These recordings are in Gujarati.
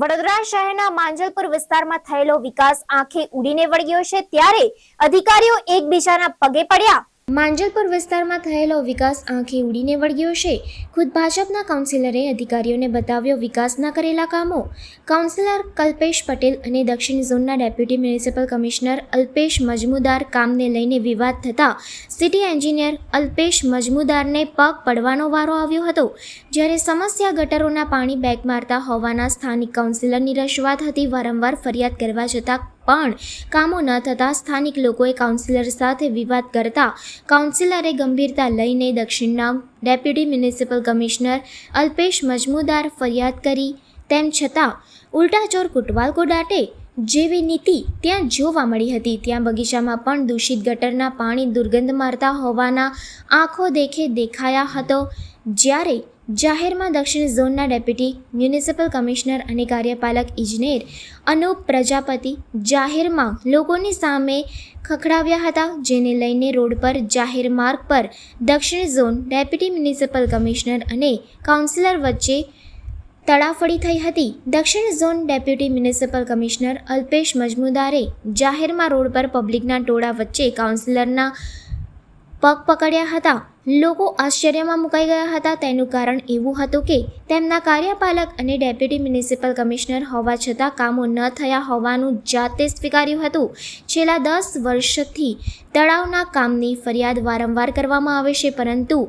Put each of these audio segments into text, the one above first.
વડોદરા શહેરના માંજલપુર વિસ્તારમાં થયેલો વિકાસ આંખે ઉડીને વળગ્યો છે. ત્યારે અધિકારીઓ એકબીજાના પગે પડ્યા. માંજલપુર વિસ્તારમાં થયેલો વિકાસ આંખે ઉડીને વળગ્યો છે. ખુદ ભાજપના કાઉન્સિલરે અધિકારીઓને બતાવ્યો વિકાસના કરેલા કામો. કાઉન્સિલર કલ્પેશ પટેલ અને દક્ષિણ ઝોનના deputy municipal commissioner Alpesh Majmudar કામને લઈને વિવાદ થતાં સિટી એન્જિનિયર અલ્પેશ મજમુદારને પગ પડવાનો વારો આવ્યો હતો. જ્યારે સમસ્યા ગટરોના પાણી બેક મારતા હોવાના સ્થાનિક કાઉન્સિલરની રજૂઆત હતી, વારંવાર ફરિયાદ કરવા છતાં પણ કામો ન થતાં સ્થાનિક લોકોએ કાઉન્સિલર સાથે વિવાદ કરતા કાઉન્સિલરે ગંભીરતા લઈને દક્ષિણના deputy municipal commissioner Alpesh Majmudar ફરિયાદ કરી. તેમ છતાં ઉલટાચોર કુટવાલ કોડાટે જેવી નીતિ ત્યાં જોવા મળી હતી. ત્યાં બગીચામાં પણ દૂષિત ગટરના પાણી દુર્ગંધ મારતા હોવાના આંખો દેખે દેખાયા હતો. જ્યારે જાહેરમાં દક્ષિણ ઝોનના ડેપ્યુટી મ્યુનિસિપલ કમિશનર અને કાર્યપાલક ઇજનેર અનુપ પ્રજાપતિ જાહેરમાં લોકોની સામે ખખડાવ્યા હતા, જેને લઈને રોડ પર જાહેર માર્ગ પર દક્ષિણ ઝોન ડેપ્યુટી મ્યુનિસિપલ કમિશનર અને કાઉન્સિલર વચ્ચે તડાફડી થઈ હતી. દક્ષિણ zone deputy municipal commissioner Alpesh મજમુદારે જાહેરમાં રોડ પર પબ્લિકના ટોળા વચ્ચે કાઉન્સિલરના પગ પકડ્યા હતા. લોકો આશ્ચર્યમાં મુકાઈ ગયા હતા. તેનું કારણ એવું હતું કે તેમના કાર્યપાલક અને ડેપ્યુટી મ્યુનિસિપલ કમિશનર હોવા છતાં કામો ન થયા હોવાનું જાતે સ્વીકાર્યું હતું. છેલ્લા દસ વર્ષથી તળાવના કામની ફરિયાદ વારંવાર કરવામાં આવે છે, પરંતુ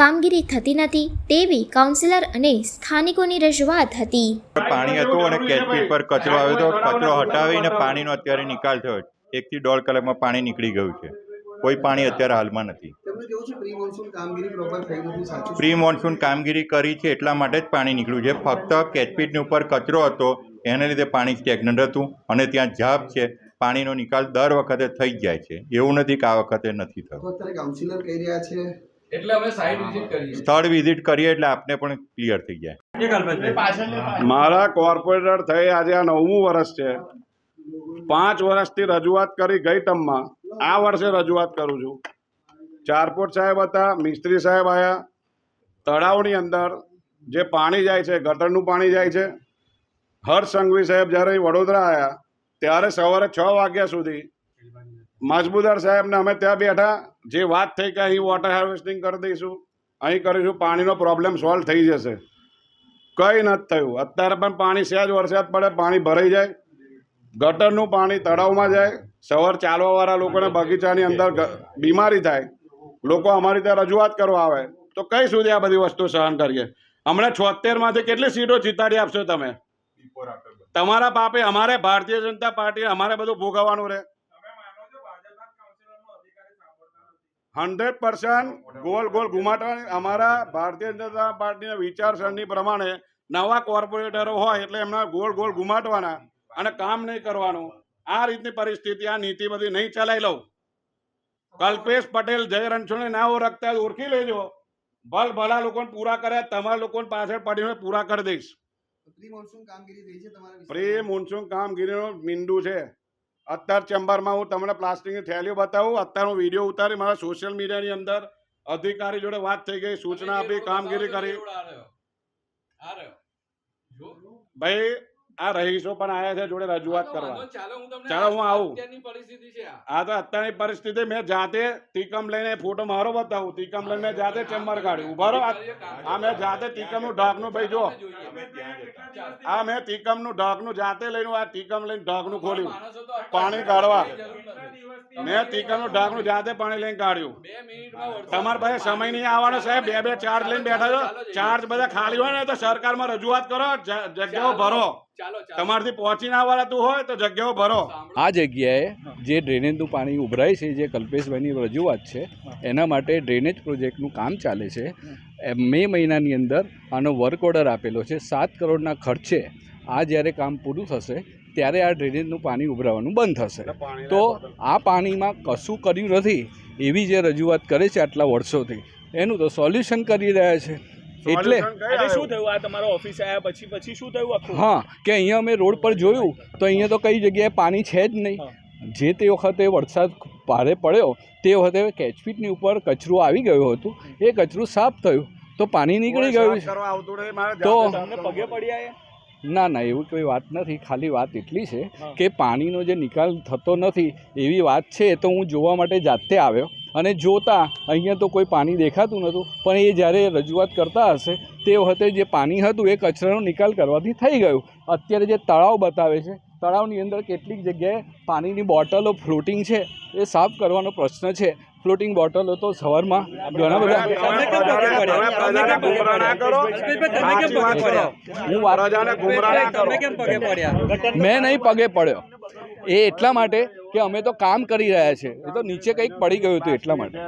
કામગીરી થતી નથી તેવી કાઉન્સિલર અને સ્થાનિકોની રજૂઆત હતી. પાણી હતું અને કેચપીટ પર કચરો આવ્યો હતો. કચરો હટાવીને પાણીનો અત્યારે નિકાલ થયો એકથી દોઢ કલાકમાં પાણી નીકળી ગયું છે. કોઈ પાણી અત્યારે હાલમાં નથી. કેવું છે? પ્રી મોન્સૂન કામગીરી પ્રોપર થઈ નથી સાચું પ્રી મોન્સૂન કામગીરી કરી છે એટલા માટે જ પાણી નીકળ્યું છે. ફક્ત કેચપીટની ઉપર કચરો હતો એને લીધે પાણી સ્ટેગ્નન્ટ હતું અને ત્યાં જાપ છે. પાણીનો નિકાલ દર વખતે થઈ જ જાય છે. એવું નથી કે આ વખતે નથી થતું. કાઉન્સિલર કહી રહ્યા છે? એટલે અમે સાઈડ વિઝિટ કરીએ. સ્થળ વિઝિટ કરીએ એટલે આપને પણ ક્લિયર થઈ જાય. મારા કોર્પોરેટર થઈ આજે આ નવમું વર્ષ છે. પાંચ વર્ષથી રજૂઆત કરી ગઈ ટર્મમાં આ વર્ષે રજૂઆત કરું છું. ચારપોટ સાહેબ હતા, મિસ્ત્રી સાહેબ આવ્યા તળાવની અંદર જે પાણી જાય છે, ગટરનું પાણી જાય છે, હર્ષ સંઘવી સાહેબ જ્યારે વડોદરા આવ્યા ત્યારે સવારે છ વાગ્યા સુધી મજબૂદાર સાહેબને અમે ત્યાં બેઠા, જે વાત થઈ કે અહીં વોટર હાર્વેસ્ટિંગ કરી દઈશું, અહીં કરીશું, પાણીનો પ્રોબ્લેમ સોલ્વ થઈ જશે. કંઈ નથી થયું. અત્યારે પણ પાણી સહેજ વરસાદ પડે, પાણી ભરાઈ જાય. ગટરનું પાણી તળાવમાં જાય. સવાર ચાલવાવાળા લોકોને બગીચાની અંદર બીમારી થાય. લોકો અમારી ત્યાં રજૂઆત કરવા આવે તો કઈ સુધી આ બધી વસ્તુ સહન કરીએ? હમણાં છોતેરમાંથી કેટલી સીટો જીતાડી આપશો તમે? તમારા પાપે અમારે ભારતીય જનતા પાર્ટી અમારે બધું ભોગવવાનું રહે. હંડ્રેડ પર્સન્ટ ગોલ ગોલ ઘુમાટવાની અમારા ભારતીય જનતા પાર્ટીના વિચારસરણી પ્રમાણે નવા કોર્પોરેટરો હોય એટલે એમના ગોળ ગોળ ઘુમાટવાના અને કામ નહીં કરવાનું. આ રીતની પરિસ્થિતિ આ નીતિ બધી નહીં ચલાવી લઉં. કલ્પેશ પટેલ જય રણછોડને ના ઓળખતા ઓળખી લેજો ભલ ભલા લોકોને પૂરા કર્યા તમારા લોકોને પાછળ પડીને પૂરા કરી દઈશ પ્રી મોન્સૂન કામગીરી થઈ છે તમારા વિસ્તારમાં? પ્રી મોન્સૂન કામગીરીનું મીંડું છે અત્યારે ચેમ્બરમાં હું તમને પ્લાસ્ટિકની થેલીઓ બતાવું અત્યારે હું વીડિયો ઉતારી મારા સોશિયલ મીડિયાની અંદર અધિકારી જોડે વાત થઈ ગઈ સૂચના આપી કામગીરી કરી આ રહ્યો. આ રહ્યો. જો. ભાઈ આ રહીશો પણ આયા છે જોડે રજૂઆત કરવા. ચાલો હું તમને ચાલો હું આવું. અત્યારની પરિસ્થિતિ છે આ. તો અત્યારની પરિસ્થિતિ મેં જાતે ટીકમ લઈને ફોટો મારો બતાવું. ટીકમ લઈને મેં જાતે ચેમ્બર કાઢ્યું. ઊભા રહો. આ- મેં જાતે ટીકમનું ઢાંકનું ભાઈ જો આ મેં ટીકમનું ઢાંકનું જાતે લઈને આ ટીકમ લઈને ઢાંકનું ખોલ્યું. પાણી કાઢવા. મેં નથી. મેં ટીકમનું ઢાંકનું જાતે પાણી લઈને કાઢ્યું. તમારે મિનિટમાં પાસે સમય નહીં આવવાનો સાહેબ. બે બે ચાર્જ લઈને બેઠા છો. ચાર્જ બધા ખાલી હોય ને તો સરકારમાં રજૂઆત કરો. જગ્યાઓ ભરો. તમારથી પહોંચી ના આવવાતું હોય તો જગ્યાઓ ભરો. આ જગ્યાએ જે ડ્રેનેજનું પાણી ઉભરાય છે જે કલ્પેશભાઈની રજૂઆત છે એના માટે ડ્રેનેજ પ્રોજેક્ટનું કામ ચાલે છે. એ મે મહિનાની અંદર આનો વર્ક ઓર્ડર આપેલો છે સાત કરોડના ખર્ચે આ જ્યારે કામ પૂરું થશે ત્યારે આ ડ્રેનેજનું પાણી ઉભરાવાનું બંધ થશે. તો આ પાણીમાં કશું કર્યું નથી એવી જે રજૂઆત કરે છે આટલા વર્ષોથી. એનું તો સોલ્યુશન કરી રહ્યા છે. એટલે? શું થયું? આ તમારો ઓફિસ આવ્યા પછી પછી શું થયું આખું? હા કે અહીંયા અમે રોડ પર જોયું તો અહીંયા તો કઈ જગ્યાએ પાણી છે જ નહીં. જે તે વખતે વરસાદ ભારે પડ્યો તે વખતે કેચપીટની ઉપર કચરું આવી ગયું હતું. એ કચરું સાફ થયું તો પાણી નીકળી ગયું તો- પગે પડ્યા ના ના એવું કોઈ વાત નથી. ખાલી વાત એટલી છે કે પાણીનો જે નિકાલ થતો નથી એવી વાત છે તો હું જોવા માટે જાતે આવ્યો. અને જોતા અહીંયા તો કોઈ પાણી દેખાતું નહોતું પણ એ જ્યારે રજૂઆત કરતા હશે તે વખતે જે પાણી હતું એ કચરાનો નિકાલ કરવાથી થઈ ગયું. અત્યારે જે તળાવ બતાવે છે તળાવની અંદર કેટલીક જગ્યાએ પાણીની બોટલો ફ્લોટિંગ છે એ સાફ કરવાનો પ્રશ્ન છે. ફ્લોટિંગ બોટલો તો સવારમાં ઘણા બધા હું મેં નહીં પગે પડ્યો. એ એટલા માટે કે અમે તો કામ કરી રહ્યા છે. એ તો નીચે કંઈક પડી ગયું હતું એટલા માટે.